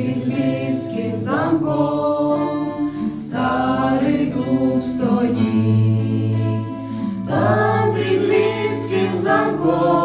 під львівським замком старий дуб стоїть, там під львівським замком.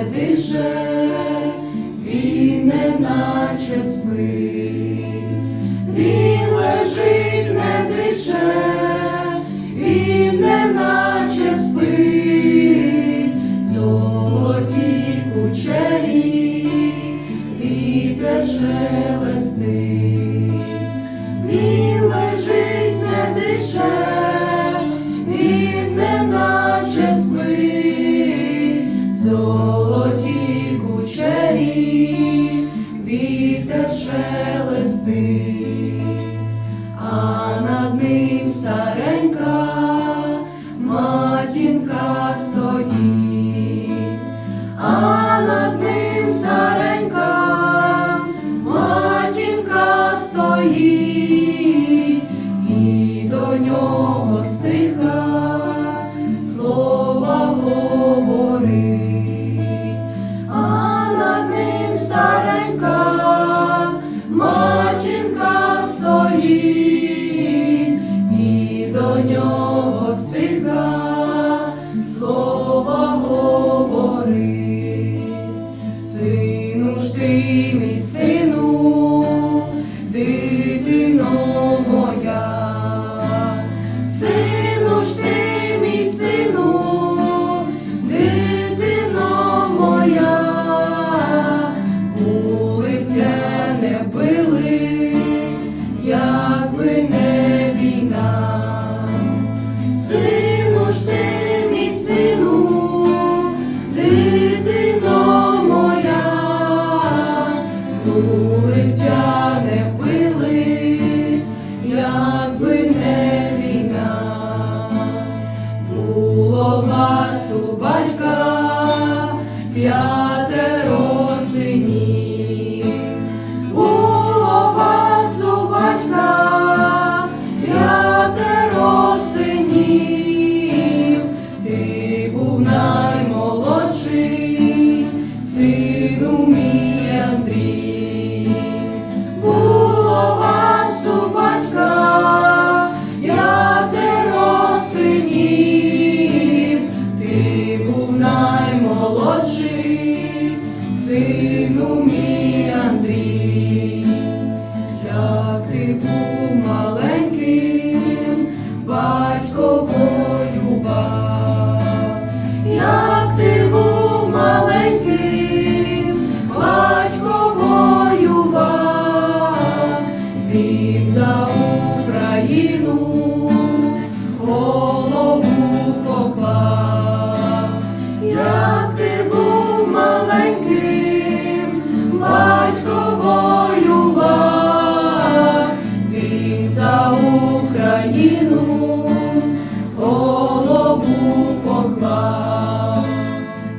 Не дише, він не наче спить. Він лежить, не дише, він не наче спить. Золоті кучері, шелестить. Шелестить, а над ним старенька до нього стиха слова говорить. Сину ж ти, мій сину, дитино моя, сину ж ти, п'ятеро синів, було вас у батька. П'ятеро синів, ти був наймолодший, сину мій Андрій, ти був маленьким, батько воював, він за Україну голову поклав,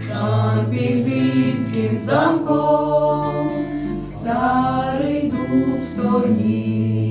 там під львівським замком старий дуб стоїть.